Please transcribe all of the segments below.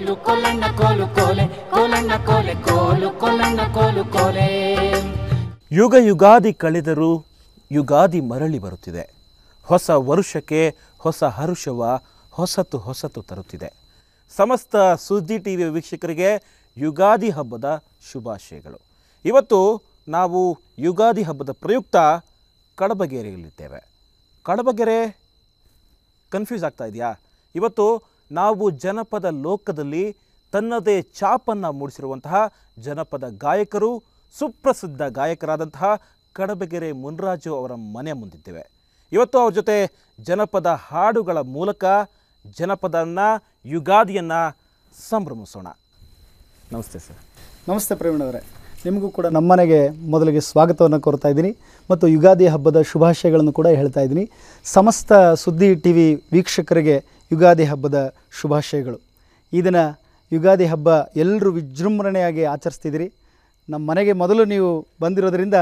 ಕೋಲು ಕೊಲಣ್ಣ, ಕೋಲು ಕೋಲೆ, ಕೋಲಣ್ಣ ಕೋಲೆ, ಕೋಲು ಕೊಲಣ್ಣ, ಕೋಲು ಕೋಲೆ. ಯುಗ ಯುಗಾದಿ ಕಳೆದರೂ ಯುಗಾದಿ ಮರಳಿ ಬರುತ್ತಿದೆ. ಹೊಸ ವರುಷಕ್ಕೆ ಹೊಸ ಹರುಷವ ಹೊಸತು ಹೊಸತು ತರುತ್ತಿದೆ. ಸಮಸ್ತ ಸುದ್ದಿ ಟಿ ವಿ ವೀಕ್ಷಕರಿಗೆ ಯುಗಾದಿ ಹಬ್ಬದ ಶುಭಾಶಯಗಳು. ಇವತ್ತು ನಾವು ಯುಗಾದಿ ಹಬ್ಬದ ಪ್ರಯುಕ್ತ ಕಡಬಗೆರೆಯಲ್ಲಿದ್ದೇವೆ. ಕಡಬಗೆರೆ ಕನ್ಫ್ಯೂಸ್ ಆಗ್ತಾ ಇದೆಯಾ? ಇವತ್ತು ನಾವು ಜನಪದ ಲೋಕದಲ್ಲಿ ತನ್ನದೇ ಛಾಪನ್ನು ಮೂಡಿಸಿರುವಂತಹ ಜನಪದ ಗಾಯಕರು, ಸುಪ್ರಸಿದ್ಧ ಗಾಯಕರಾದಂತಹ ಕಡಬಗೆರೆ ಮುನ್ರಾಜು ಅವರ ಮನೆ ಮುಂದಿದ್ದೇವೆ. ಇವತ್ತು ಅವ್ರ ಜೊತೆ ಜನಪದ ಹಾಡುಗಳ ಮೂಲಕ ಜನಪದನ್ನ, ಯುಗಾದಿಯನ್ನು ಸಂಭ್ರಮಿಸೋಣ. ನಮಸ್ತೆ ಸರ್. ನಮಸ್ತೆ ಪ್ರವೀಣ್ ಅವರೇ. ನಿಮಗೂ ಕೂಡ ನಮ್ಮನೆಗೆ ಮೊದಲಿಗೆ ಸ್ವಾಗತವನ್ನು ಕೋರ್ತಾ ಇದ್ದೀನಿ. ಮತ್ತು ಯುಗಾದಿ ಹಬ್ಬದ ಶುಭಾಶಯಗಳನ್ನು ಕೂಡ ಹೇಳ್ತಾ ಇದ್ದೀನಿ. ಸಮಸ್ತ ಸುದ್ದಿ ಟಿ ವಿ ವೀಕ್ಷಕರಿಗೆ ಯುಗಾದಿ ಹಬ್ಬದ ಶುಭಾಶಯಗಳು. ಈ ದಿನ ಯುಗಾದಿ ಹಬ್ಬ ಎಲ್ಲರೂ ವಿಜೃಂಭಣೆಯಾಗಿ ಆಚರಿಸ್ತಿದ್ದೀರಿ. ನಮ್ಮ ಮನೆಗೆ ಮೊದಲು ನೀವು ಬಂದಿರೋದರಿಂದ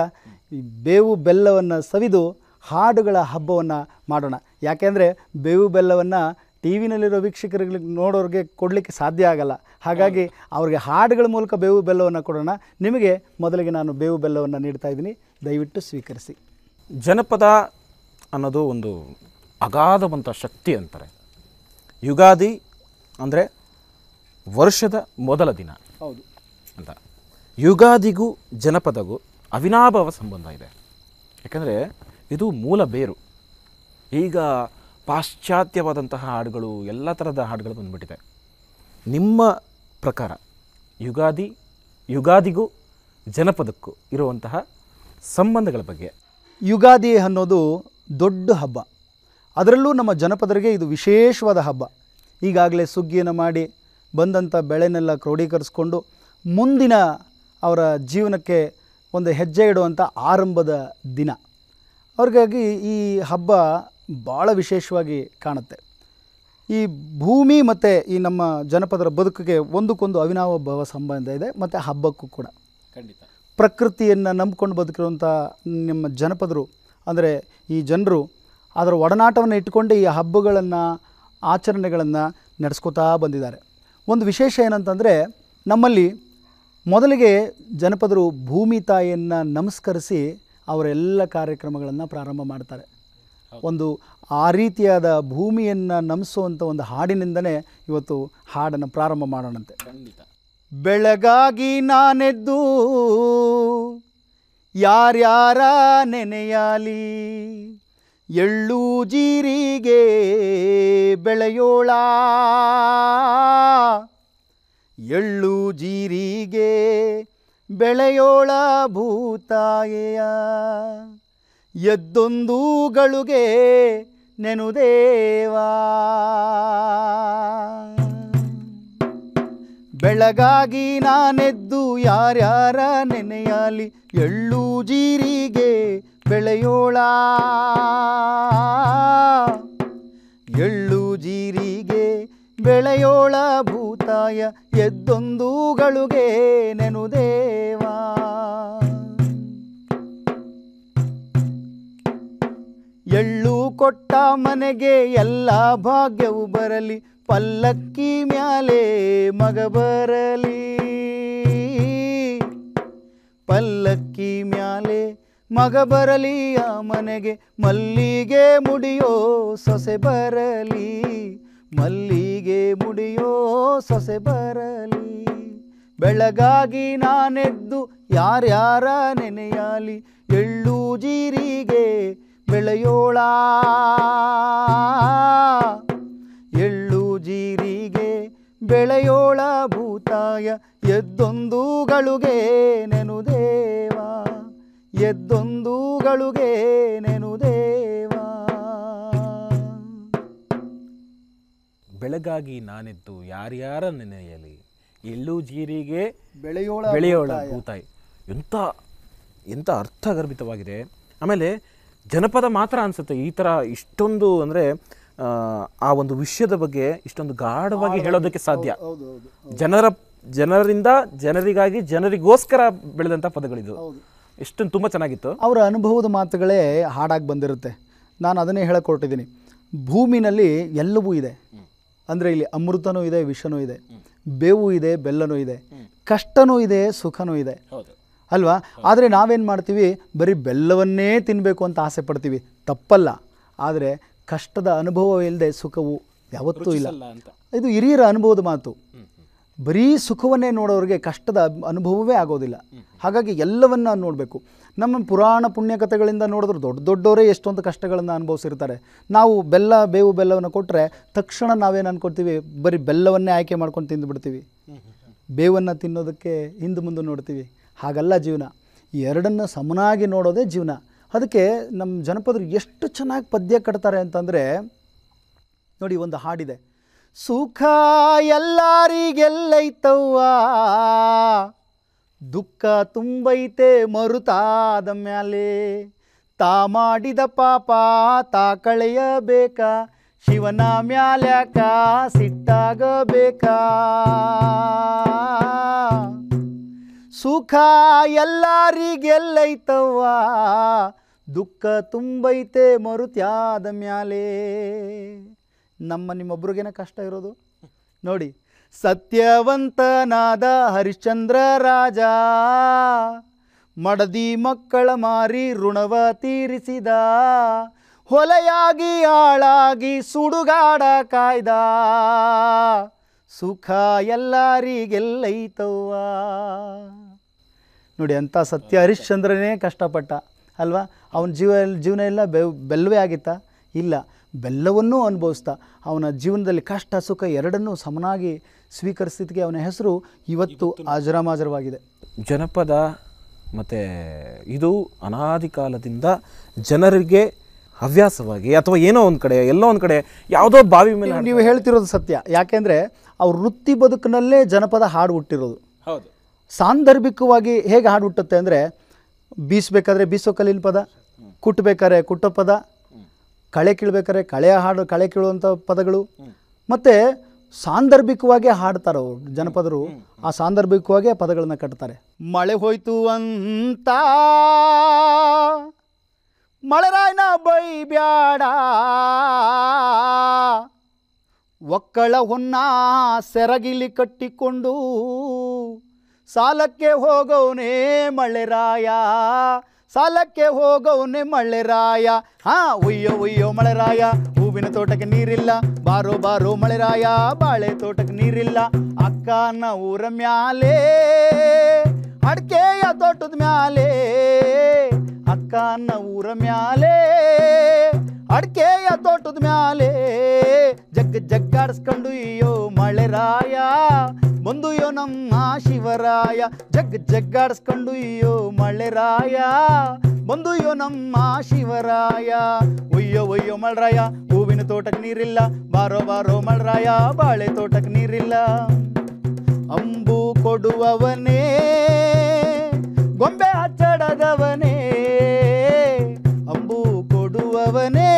ಈ ಬೇವು ಬೆಲ್ಲವನ್ನು ಸವಿದು ಹಾಡುಗಳ ಹಬ್ಬವನ್ನು ಮಾಡೋಣ. ಯಾಕೆಂದರೆ ಬೇವು ಬೆಲ್ಲವನ್ನು ಟಿ ವಿನಲ್ಲಿರೋ ವೀಕ್ಷಕರಿಗೆ ನೋಡೋರಿಗೆ ಕೊಡಲಿಕ್ಕೆ ಸಾಧ್ಯ ಆಗಲ್ಲ. ಹಾಗಾಗಿ ಅವ್ರಿಗೆ ಹಾಡುಗಳ ಮೂಲಕ ಬೇವು ಬೆಲ್ಲವನ್ನು ಕೊಡೋಣ. ನಿಮಗೆ ಮೊದಲಿಗೆ ನಾನು ಬೇವು ಬೆಲ್ಲವನ್ನು ನೀಡ್ತಾ ಇದ್ದೀನಿ. ದಯವಿಟ್ಟು ಸ್ವೀಕರಿಸಿ. ಜನಪದ ಅನ್ನೋದು ಒಂದು ಅಗಾಧವಂಥ ಶಕ್ತಿ ಅಂತಾರೆ. ಯುಗಾದಿ ಅಂದರೆ ವರ್ಷದ ಮೊದಲ ದಿನ ಹೌದು. ಅಂತ. ಯುಗಾದಿಗೂ ಜನಪದಗೂ ಅವಿನಾಭಾವ ಸಂಬಂಧ ಇದೆ. ಯಾಕಂದರೆ ಇದು ಮೂಲ ಬೇರು. ಈಗ ಪಾಶ್ಚಾತ್ಯವಾದಂತಹ ಹಾಡುಗಳು ಎಲ್ಲ ಥರದ ಹಾಡುಗಳು ಬಂದ್ಬಿಟ್ಟಿದೆ. ನಿಮ್ಮ ಪ್ರಕಾರ ಯುಗಾದಿ ಯುಗಾದಿಗೂ ಜನಪದಕ್ಕೂ ಇರುವಂತಹ ಸಂಬಂಧಗಳ ಬಗ್ಗೆ. ಯುಗಾದಿ ಅನ್ನೋದು ದೊಡ್ಡ ಹಬ್ಬ. ಅದರಲ್ಲೂ ನಮ್ಮ ಜನಪದರಿಗೆ ಇದು ವಿಶೇಷವಾದ ಹಬ್ಬ. ಈಗಾಗಲೇ ಸುಗ್ಗಿಯನ್ನು ಮಾಡಿ ಬಂದಂಥ ಬೆಳೆನೆಲ್ಲ ಕ್ರೋಢೀಕರಿಸ್ಕೊಂಡು ಮುಂದಿನ ಅವರ ಜೀವನಕ್ಕೆ ಒಂದು ಹೆಜ್ಜೆ ಇಡುವಂಥ ಆರಂಭದ ದಿನ. ಅವ್ರಿಗಾಗಿ ಈ ಹಬ್ಬ ಭಾಳ ವಿಶೇಷವಾಗಿ ಕಾಣುತ್ತೆ. ಈ ಭೂಮಿ ಮತ್ತು ಈ ನಮ್ಮ ಜನಪದರ ಬದುಕಿಗೆ ಒಂದಕ್ಕೊಂದು ಅವಿನಾಭಾವ ಸಂಬಂಧ ಇದೆ ಮತ್ತು ಹಬ್ಬಕ್ಕೂ ಕೂಡ. ಖಂಡಿತ. ಪ್ರಕೃತಿಯನ್ನು ನಂಬ್ಕೊಂಡು ಬದುಕಿರುವಂಥ ನಿಮ್ಮ ಜನಪದರು ಅಂದರೆ ಈ ಜನರು ಅದರ ಒಡನಾಟವನ್ನು ಇಟ್ಟುಕೊಂಡು ಈ ಹಬ್ಬಗಳನ್ನು ಆಚರಣೆಗಳನ್ನು ನಡೆಸ್ಕೋತಾ ಬಂದಿದ್ದಾರೆ. ಒಂದು ವಿಶೇಷ ಏನಂತಂದರೆ ನಮ್ಮಲ್ಲಿ ಮೊದಲಿಗೆ ಜನಪದರು ಭೂಮಿ ತಾಯಿಯನ್ನು ನಮಸ್ಕರಿಸಿ ಅವರೆಲ್ಲ ಕಾರ್ಯಕ್ರಮಗಳನ್ನು ಪ್ರಾರಂಭ ಮಾಡ್ತಾರೆ. ಒಂದು ಆ ರೀತಿಯಾದ ಭೂಮಿಯನ್ನು ನಮಿಸುವಂಥ ಒಂದು ಹಾಡಿನಿಂದನೇ ಇವತ್ತು ಹಾಡನ್ನು ಪ್ರಾರಂಭ ಮಾಡೋಣಂತೆ. ಬೆಳಗಾಗಿ ನಾನೆದ್ದು ಯಾರ್ಯಾರ ನೆನೆಯಾಲಿ ಎಳ್ಳು ಜೀರಿಗೆ ಬೆಳೆಯೋಳ. ಎಳ್ಳು ಜೀರಿಗೆ ಬೆಳೆಯೋಳ ಭೂತಾಯೆಯ. ಎದ್ದೊಂದೂಗಳುಗೆ ನೆನುದೇವಾ. ಬೆಳಗಾಗಿ ನಾನೆದ್ದು ಯಾರ್ಯಾರ ನೆನೆಯಾಲಿ ಎಳ್ಳು ಜೀರಿಗೆ ಬೆಳೆಯೋಳ? ಎಳ್ಳು ಜೀರಿಗೆ ಬೆಳೆಯೋಳ ಭೂತಾಯ ಎದ್ದೊಂದುಗಳಿಗೆ ನೆನುದೇವಾ? ಎಳ್ಳು ಕೊಟ್ಟ ಮನೆಗೆ ಎಲ್ಲ ಭಾಗ್ಯವು ಬರಲಿ, ಪಲ್ಲಕ್ಕಿ ಮ್ಯಾಲೆ ಮಗ ಬರಲಿ. ಪಲ್ಲಕ್ಕಿ ಮ್ಯಾಲೆ ಮಗ ಬರಲಿ, ಆ ಮನೆಗೆ ಮಲ್ಲಿಗೆ ಮುಡಿಯೋ ಸೊಸೆ ಬರಲಿ. ಮಲ್ಲಿಗೆ ಮುಡಿಯೋ ಸೊಸೆ ಬರಲಿ. ಬೆಳಗಾಗಿ ನಾನೆದ್ದು ಯಾರ್ಯಾರ ನೆನೆಯಾಲಿ, ಎಳ್ಳು ಜೀರಿಗೆ ಬೆಳೆಯೋಳ. ಎಳ್ಳು ಜೀರಿಗೆ ಬೆಳೆಯೋಳ ಭೂತಾಯ ಎದ್ದೊಂದುಗಳಿಗೆ ನೆನುದೇವಾ ಎದ್ದೊಂದುಗಳಿಗೆ ನೆನುದೇವಾ ಬೆಳಗಾಗಿ ನಾನೆದ್ದು ಯಾರ್ಯಾರ ನೆನೆಯಲಿ? ಎಳ್ಳು ಜೀರಿಗೆ ಬೆಳೆಯೋಳ ಬೆಳೆಯೋಳ ಭೂತಾಯಿ. ಎಂಥ ಎಂಥ ಅರ್ಥಗರ್ಭಿತವಾಗಿದೆ. ಆಮೇಲೆ ಜನಪದ ಮಾತ್ರ ಅನಿಸುತ್ತೆ. ಈ ಥರ ಇಷ್ಟೊಂದು ಅಂದರೆ ಆ ಒಂದು ವಿಷಯದ ಬಗ್ಗೆ ಇಷ್ಟೊಂದು ಗಾಢವಾಗಿ ಹೇಳೋದಕ್ಕೆ ಸಾಧ್ಯ. ಜನರ ಜನರಿಂದ ಜನರಿಗಾಗಿ ಜನರಿಗೋಸ್ಕರ ಬೆಳೆದಂಥ ಪದಗಳಿದು. ಎಷ್ಟೊಂದು ತುಂಬ ಚೆನ್ನಾಗಿತ್ತು. ಅವರ ಅನುಭವದ ಮಾತುಗಳೇ ಹಾಡಾಗಿ ಬಂದಿರುತ್ತೆ. ನಾನು ಅದನ್ನೇ ಹೇಳಕ್ಕೆ ಹೊರಟಿದ್ದೀನಿ ಭೂಮಿನಲ್ಲಿ ಎಲ್ಲವೂ ಇದೆ. ಅಂದರೆ ಇಲ್ಲಿ ಅಮೃತನೂ ಇದೆ ವಿಷನೂ ಇದೆ. ಬೇವು ಇದೆ ಬೆಲ್ಲನೂ ಇದೆ. ಕಷ್ಟನೂ ಇದೆ ಸುಖನೂ ಇದೆ. ಅಲ್ವಾ? ಆದರೆ ನಾವೇನು ಮಾಡ್ತೀವಿ? ಬರೀ ಬೆಲ್ಲವನ್ನೇ ತಿನ್ನಬೇಕು ಅಂತ ಆಸೆ ಪಡ್ತೀವಿ. ತಪ್ಪಲ್ಲ. ಆದರೆ ಕಷ್ಟದ ಅನುಭವ ಇಲ್ಲದೆ ಸುಖವು ಯಾವತ್ತೂ ಇಲ್ಲ. ಇದು ಹಿರಿಯರ ಅನುಭವದ ಮಾತು. ಬರೀ ಸುಖವನ್ನೇ ನೋಡೋರಿಗೆ ಕಷ್ಟದ ಅನುಭವವೇ ಆಗೋದಿಲ್ಲ. ಹಾಗಾಗಿ ಎಲ್ಲವನ್ನ ನೋಡಬೇಕು. ನಮ್ಮ ಪುರಾಣ ಪುಣ್ಯಕಥೆಗಳಿಂದ ನೋಡಿದ್ರೆ ದೊಡ್ಡ ದೊಡ್ಡವರೇ ಎಷ್ಟೊಂದು ಕಷ್ಟಗಳನ್ನು ಅನುಭವಿಸಿರ್ತಾರೆ. ನಾವು ಬೆಲ್ಲ, ಬೇವು ಬೆಲ್ಲವನ್ನು ಕೊಟ್ಟರೆ ತಕ್ಷಣ ನಾವೇನು ಅನ್ಕೊಳ್ತೀವಿ? ಬರೀ ಬೆಲ್ಲವನ್ನೇ ಆಯ್ಕೆ ಮಾಡ್ಕೊಂಡು ತಿಂದುಬಿಡ್ತೀವಿ ಬೇವನ್ನು ತಿನ್ನೋದಕ್ಕೆ ಹಿಂದೆ ಮುಂದೆ ನೋಡ್ತೀವಿ. ಹಾಗಲ್ಲ ಜೀವನ. ಈ ಎರಡನ್ನು ಸಮನಾಗಿ ನೋಡೋದೇ ಜೀವನ. ಅದಕ್ಕೆ ನಮ್ಮ ಜನಪದರು ಎಷ್ಟು ಚೆನ್ನಾಗಿ ಪದ್ಯ ಕಟ್ತಾರೆ ಅಂತಂದರೆ, ನೋಡಿ, ಒಂದು ಹಾಡಿದೆ. ಸುಖ ಎಲ್ಲಾರಿಗೆಲ್ಲೈತವ್ವ. ದುಃಖ ತುಂಬೈತೆ ಮರುತಾದ ಮ್ಯಾಲೆ. ತಾ ಮಾಡಿದ ಪಾಪ ತಾ ಕಳೆಯಬೇಕ. ಶಿವನ ಮ್ಯಾಲ್ಯಾಕ ಸಿಟ್ಟಾಗಬೇಕಾ. ಸುಖ ಎಲ್ಲರಿಗೆಲ್ಲೈತವ್ವ. ದುಃಖ ತುಂಬೈತೆ ಮರುತ್ಯಾದ ಮ್ಯಾಲೆ. ನಮ್ಮ ನಿಮ್ಮೊಬ್ರಿಗೇನ ಕಷ್ಟ ಇರೋದು? ನೋಡಿ, ಸತ್ಯವಂತನಾದ ಹರಿಶ್ಚಂದ್ರ ರಾಜ, ಮಡದಿ ಮಕ್ಕಳ ಮಾರಿ ಋಣವ ತೀರಿಸಿದ, ಹೊಲೆಯಾಗಿ ಆಳಾಗಿ ಸುಡುಗಾಡ ಕಾಯ್ದ, ಸುಖ ಎಲ್ಲರಿಗೆಲ್ಲೈತವ್ವ. ನೋಡಿ ಅಂಥ ಸತ್ಯ ಹರಿಶ್ಚಂದ್ರನೇ ಕಷ್ಟಪಟ್ಟ, ಅಲ್ವಾ? ಅವನ ಜೀವ, ಜೀವನ ಎಲ್ಲ ಬೆವ್, ಬೆಲ್ಲವೇ ಆಗಿತ್ತಾ? ಇಲ್ಲ. ಬೆಲ್ಲವನ್ನೂ ಅನುಭವಿಸ್ತಾ ಅವನ ಜೀವನದಲ್ಲಿ ಕಷ್ಟ ಸುಖ ಎರಡನ್ನೂ ಸಮನಾಗಿ ಸ್ವೀಕರಿಸಿದ್ದಕ್ಕೆ ಅವನ ಹೆಸರು ಇವತ್ತು ಅಜರಾಮಾಜರವಾಗಿದೆ ಜನಪದ ಮತ್ತು ಇದು ಅನಾದಿ ಕಾಲದಿಂದ ಜನರಿಗೆ ಹವ್ಯಾಸವಾಗಿ ಅಥವಾ ಏನೋ ಒಂದು ಕಡೆ ಎಲ್ಲೋ ಒಂದು ಕಡೆ ಯಾವುದೋ ಬಾವಿ ಮೇಲೆ ನೀವು- ಹೇಳ್ತಿರೋದು ಸತ್ಯ. ಯಾಕೆಂದರೆ ಅವ್ರ ವೃತ್ತಿ ಬದುಕಿನಲ್ಲೇ ಜನಪದ ಹಾಡು ಹುಟ್ಟಿರೋದು. ಹೌದು. ಸಾಂದರ್ಭಿಕವಾಗಿ ಹೇಗೆ ಹಾಡು ಹುಟ್ಟುತ್ತೆ ಅಂದರೆ ಬೀಸಬೇಕಾದ್ರೆ ಬೀಸೋ ಕಲ್ಲಿನ ಪದ ಕುಟ್ಟಬೇಕಾದ್ರೆ ಕುಟ್ಟೋ ಪದ ಕಳೆ ಕೀಳ್ಬೇಕಾದ್ರೆ ಕಳೆಯ ಹಾಡು, ಕಳೆ ಕೀಳುವಂಥ ಪದಗಳು. ಮತ್ತು ಸಾಂದರ್ಭಿಕವಾಗಿ ಹಾಡ್ತಾರೆ ಅವರು ಜನಪದರು, ಆ ಸಾಂದರ್ಭಿಕವಾಗಿ ಪದಗಳನ್ನು ಕಟ್ತಾರೆ. ಮಳೆ ಹೋಯ್ತು ಅಂತ. ಮಳೆರಾಯನ ಬೈ ಬ್ಯಾಡ. ಒಕ್ಕಳ ಹೊನ್ನ ಸೆರಗಿಲಿ ಕಟ್ಟಿಕೊಂಡು, ಸಾಲಕ್ಕೆ ಹೋಗೋನೇ ಮಳೆರಾಯ ಸಾಲಕ್ಕೆ ಹೋಗವನೇ ಮಳೆರಾಯ ಹಾ, ಉಯ್ಯೋ ಉಯ್ಯೋ ಮಳೆರಾಯ ಹೂವಿನ ತೋಟಕ್ಕೆ ನೀರಿಲ್ಲ. ಬಾರೋ ಬಾರೋ ಮಳೆರಾಯ ಬಾಳೆ ತೋಟಕ್ಕೆ ನೀರಿಲ್ಲ. ಅಕ್ಕನ ಊರ ಮ್ಯಾಲೆ. ಅಡ್ಕೆಯ ತೋಟದ ಮ್ಯಾಲೆ. ಅಕ್ಕನ ಊರ ಮ್ಯಾಲೆ. ಅಡ್ಕೆಯ ತೋಟದ ಮ್ಯಾಲೆ. ಜಗ್ ಜಗ್ಗಾಡಿಸ್ಕೊಂಡು ಅಯ್ಯೋ ಮಳೆರಾಯ ಬಂದು ಯೋ ನಮ್ಮ ಶಿವರಾಯ, ಜಗ್ ಜಗ್ಗಾಡಿಸ್ಕೊಂಡು ಅಯ್ಯೋ ಮಳೆರಾಯ. ಬಂದು ಯೋ ನಮ್ಮ ಶಿವರಾಯ, ಒಯ್ಯೋ ಒಯ್ಯೋ ಮಳರಾಯ, ಹೂವಿನ ತೋಟಕ್ಕೆ ನೀರಿಲ್ಲ, ಬಾರೋ ಬಾರೋ ಮಳರಾಯ, ಬಾಳೆ ತೋಟಕ್ಕೆ ನೀರಿಲ್ಲ. ಅಂಬು ಕೊಡುವವನೇ, ಗೊಂಬೆ ಹಚ್ಚಡದವನೇ, ಅಂಬು ಕೊಡುವವನೇ.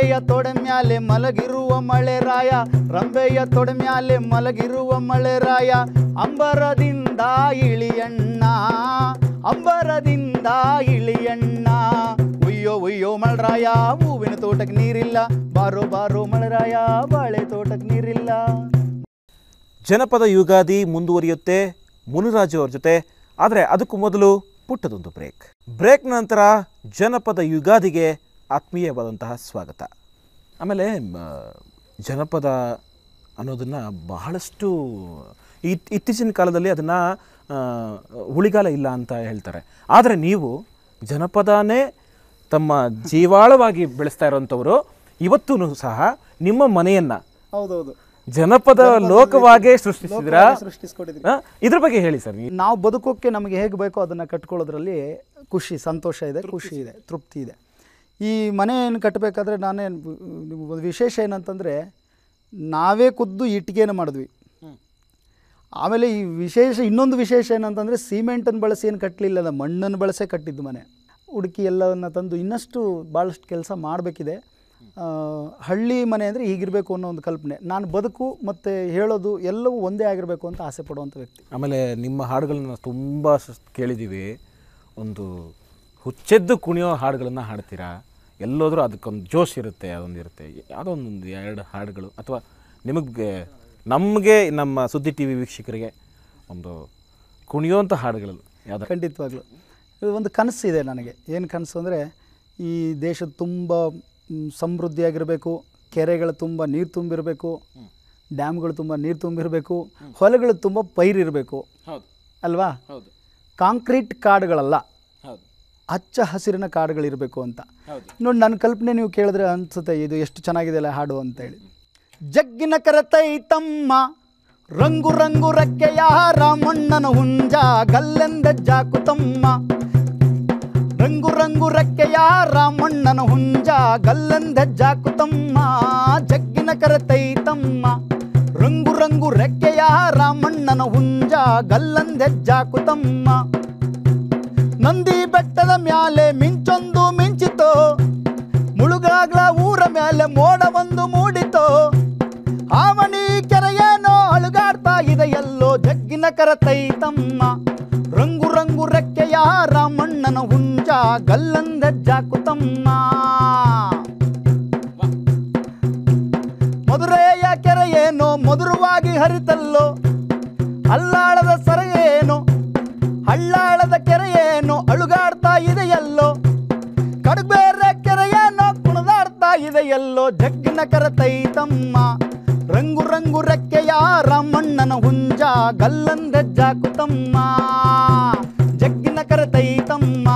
ರಂಬೆಯ ತೊಡೆ ಮ್ಯಾಲೆ ಮಲಗಿರುವ ಮಳೆರಾಯ ರಂಬೆಯ ತೊಡೆ ಮ್ಯಾಲೆ ಮಲಗಿರುವ ಮಳೆರಾಯ ಅಂಬರದಿಂದ ಇಳಿಯಣ್ಣ ಅಂಬರದಿಂದ ಇಳಿಯಣ್ಣ ಉಯ್ಯೋ ಉಯ್ಯೋ ಮಳರಾಯ ಹೂವಿನ ತೋಟಕ್ಕೆ ನೀರಿಲ್ಲ. ಬಾರೋ ಬಾರೋ ಮಳರಾಯ ಬಾಳೆ ತೋಟಕ್ಕೆ ನೀರಿಲ್ಲ. ಜನಪದ ಯುಗಾದಿ ಮುಂದುವರಿಯುತ್ತೆ ಮುನುರಾಜು ಅವ್ರ ಜೊತೆ, ಆದರೆ ಅದಕ್ಕೂ ಮೊದಲು ಪುಟ್ಟದೊಂದು ಬ್ರೇಕ್. ಬ್ರೇಕ್ ನಂತರ ಜನಪದ ಯುಗಾದಿಗೆ ಆತ್ಮೀಯವಾದಂತಹ ಸ್ವಾಗತ. ಆಮೇಲೆ ಜನಪದ ಅನ್ನೋದನ್ನು ಬಹಳಷ್ಟು ಇತ್ ಇತ್ತೀಚಿನ ಕಾಲದಲ್ಲಿ ಅದನ್ನು ಉಳಿಗಾಲ ಇಲ್ಲ ಅಂತ ಹೇಳ್ತಾರೆ. ಆದರೆ ನೀವು ಜನಪದನೇ ತಮ್ಮ ಜೀವಾಳವಾಗಿ ಬೆಳೆಸ್ತಾ ಇರೋಂಥವರು ಇವತ್ತೂ ಸಹ ನಿಮ್ಮ ಮನೆಯನ್ನು ಹೌದೌದು. ಜನಪದ ಲೋಕವಾಗೇ ಸೃಷ್ಟಿಸಿದ್ರ? ಸೃಷ್ಟಿಸ್ಕೊಟ್ಟಿದ್ರಿ ಇದ್ರ ಬಗ್ಗೆ ಹೇಳಿ ಸರ್ ನೀವು. ನಾವು ಬದುಕೋಕ್ಕೆ ನಮಗೆ ಹೇಗೆ ಬೇಕೋ ಅದನ್ನು ಕಟ್ಕೊಳ್ಳೋದ್ರಲ್ಲಿ ಖುಷಿ ಸಂತೋಷ ಇದೆ ಖುಷಿ ಇದೆ ತೃಪ್ತಿ ಇದೆ. ಈ ಮನೆಯನ್ನು ಕಟ್ಟಬೇಕಾದ್ರೆ ನಾನೇನು ಒಂದು ವಿಶೇಷ ಏನಂತಂದರೆ ನಾವೇ ಖುದ್ದು ಇಟ್ಟಿಗೆನ ಮಾಡಿದ್ವಿ. ಆಮೇಲೆ ಈ ವಿಶೇಷ ಇನ್ನೊಂದು ವಿಶೇಷ ಏನಂತಂದರೆ ಸಿಮೆಂಟನ್ನು ಬಳಸಿ ಏನು ಕಟ್ಟಲಿಲ್ಲ ಮಣ್ಣನ್ನು ಬಳಸೇ ಕಟ್ಟಿದ್ದು ಮನೆ. ಹುಡುಕಿ ಎಲ್ಲವನ್ನು ತಂದು ಇನ್ನಷ್ಟು ಭಾಳಷ್ಟು ಕೆಲಸ ಮಾಡಬೇಕಿದೆ. ಹಳ್ಳಿ ಮನೆ ಅಂದರೆ ಹೀಗಿರಬೇಕು ಅನ್ನೋ ಒಂದು ಕಲ್ಪನೆ. ನಾನು ಬದುಕು ಮತ್ತು ಹೇಳೋದು ಎಲ್ಲವೂ ಒಂದೇ ಆಗಿರಬೇಕು ಅಂತ ಆಸೆ ಪಡುವಂಥ ವ್ಯಕ್ತಿ. ಆಮೇಲೆ ನಿಮ್ಮ ಹಾಡುಗಳನ್ನ ತುಂಬ ಕೇಳಿದ್ದೀವಿ. ಒಂದು ಹುಚ್ಚೆದ್ದು ಕುಣಿಯೋ ಹಾಡುಗಳನ್ನು ಹಾಡ್ತೀರಾ? ಎಲ್ಲೋದ್ರೂ ಅದಕ್ಕೊಂದು ಜೋಶ್ ಇರುತ್ತೆ ಅದೊಂದು ಇರುತ್ತೆ. ಯಾವುದೋ ಒಂದು ಎರಡು ಹಾಡುಗಳು. ಅಥವಾ ನಿಮಗೆ ನಮಗೆ ನಮ್ಮ ಸುದ್ದಿ ಟಿ ವಿ ವೀಕ್ಷಕರಿಗೆ ಒಂದು ಕುಣಿಯುವಂಥ ಹಾಡುಗಳು ಯಾವುದು ಖಂಡಿತವಾಗ್ಲೂ. ಇದು ಒಂದು ಇದೆ ನನಗೆ. ಏನು ಕನಸು ಅಂದರೆ ಈ ದೇಶದ ತುಂಬ ಸಮೃದ್ಧಿಯಾಗಿರಬೇಕು ಕೆರೆಗಳು ತುಂಬ ನೀರು ತುಂಬಿರಬೇಕು ಡ್ಯಾಮ್ಗಳು ತುಂಬ ನೀರು ತುಂಬಿರಬೇಕು ಹೊಲಗಳು ತುಂಬ ಪೈರಿರಬೇಕು. ಹೌದು. ಅಲ್ವಾ? ಹೌದು. ಕಾಂಕ್ರೀಟ್ ಕಾಡುಗಳಲ್ಲ. ಹಚ್ಚ ಹಸಿರಿನ ಕಾಡುಗಳಿರಬೇಕು ಅಂತ. ನೋಡಿ ನನ್ನ ಕಲ್ಪನೆ ನೀವು ಕೇಳಿದ್ರೆ ಅನ್ಸುತ್ತೆ ಇದು ಎಷ್ಟು ಚೆನ್ನಾಗಿದೆ ಅಲ್ಲ ಹಾಡು ಅಂತೇಳಿ. ಜಗ್ಗಿನ ಕರತೈತಮ್ಮ ರಂಗು ರಂಗು ರಕ್ಕೆಯ ರಾಮಣ್ಣನ ಹುಂಜ ಗಲ್ಲೆಂದ ಜಾಕುತಮ್ಮ ರಂಗು ರಂಗು ರಕ್ಕೆಯ ರಾಮಣ್ಣನ ಹುಂಜ ಗಲ್ಲಂದ ಜಾಕುತಮ್ಮ ಜಗ್ಗಿನ ಕರತೈತಮ್ಮ ರಂಗು ರಂಗು ರೆಕ್ಕೆಯ ರಾಮಣ್ಣನ ಹುಂಜ ಗಲ್ಲಂದೆಜ್ಜಾಕುತಮ್ಮ ಜಾಕುತಮ್ಮ ನಂದಿ ಬೆಟ್ಟದ ಮ್ಯಾಲೆ ಮಿಂಚೊಂದು ಮಿಂಚಿತೋ, ಮುಳುಗಾಗ್ಲ ಊರ ಮ್ಯಾಲೆ ಮೋಡ ಒಂದು ಮೂಡಿತೋ. ಆವಣಿ ಕೆರೆಯೇನೋ ಅಳುಗಾಡ್ತಾ ಇದೆಯಲ್ಲೋ ಜಗ್ಗಿನ ಕರತೈತಮ್ಮ ರಂಗು ರಂಗು ರೆಕ್ಕೆಯ ರಾಮಣ್ಣನ ಹುಂಜ ಗಲ್ಲಂದ ಕುತಮ್ಮ ಮಧುರೆಯ ಕೆರೆಯೇನೋ ಮಧುರವಾಗಿ ಹರಿತಲ್ಲೋ ಹಲ್ಲಾಳದ ಸರೆಯೇನೋ ಹಳ್ಳಾಳದ ಕೆರೆಯೇನು ಅಳುಗಾಡ್ತಾ ಇದೆಯಲ್ಲೋ? ಕಡುಬೇರೆ ಕೆರೆಯೇನೋ ಕುಣದಾಡ್ತಾ ಇದೆಯಲ್ಲೋ? ಜಗ್ಗಿನ ಕರತೈತಮ್ಮ ರಂಗು ರಂಗು ರೆಕ್ಕೆಯ ರಾಮಣ್ಣನ ಹುಂಜ ಗಲ್ಲಂದಜ್ಜ ಕುತಮ್ಮ ಜಗ್ಗಿನ ಕರತೈತಮ್ಮ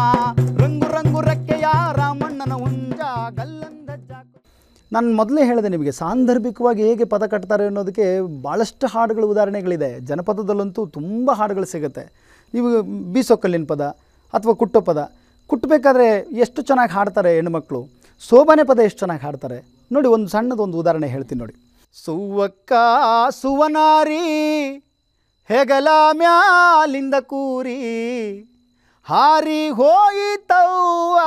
ರಂಗು ರಂಗು ರೆಕ್ಕೆಯ ರಾಮಣ್ಣನ ಹುಂಜ ಗಲ್ಲಂದಜ್ಜ ನಾನು ಮೊದಲೇ ಹೇಳಿದೆ ನಿಮಗೆ, ಸಾಂದರ್ಭಿಕವಾಗಿ ಹೇಗೆ ಪದ ಕಟ್ತಾರೆ ಅನ್ನೋದಕ್ಕೆ ಭಾಳಷ್ಟು ಹಾಡುಗಳ ಉದಾಹರಣೆಗಳಿದೆ. ಜನಪದದಲ್ಲಂತೂ ತುಂಬ ಹಾಡುಗಳು ಸಿಗುತ್ತೆ. ನೀವು ಬೀಸೊಕ್ಕಲ್ಲಿನ ಪದ ಅಥವಾ ಕುಟ್ಟೋ ಪದ. ಕುಟ್ಟಬೇಕಾದ್ರೆ ಎಷ್ಟು ಚೆನ್ನಾಗಿ ಹಾಡ್ತಾರೆ ಹೆಣ್ಮಕ್ಳು ಸೋಬಾನೆ ಪದ ಎಷ್ಟು ಚೆನ್ನಾಗಿ ಹಾಡ್ತಾರೆ? ನೋಡಿ, ಒಂದು ಸಣ್ಣದೊಂದು ಉದಾಹರಣೆ ಹೇಳ್ತೀನಿ ನೋಡಿ. ಸುವಕ್ಕ ಸುವನಾರಿ, ಹೆಗಲ ಮ್ಯಾಲಿಂದ ಕೂರಿ, ಹಾರಿ ಹೋಯಿತವ್ವ,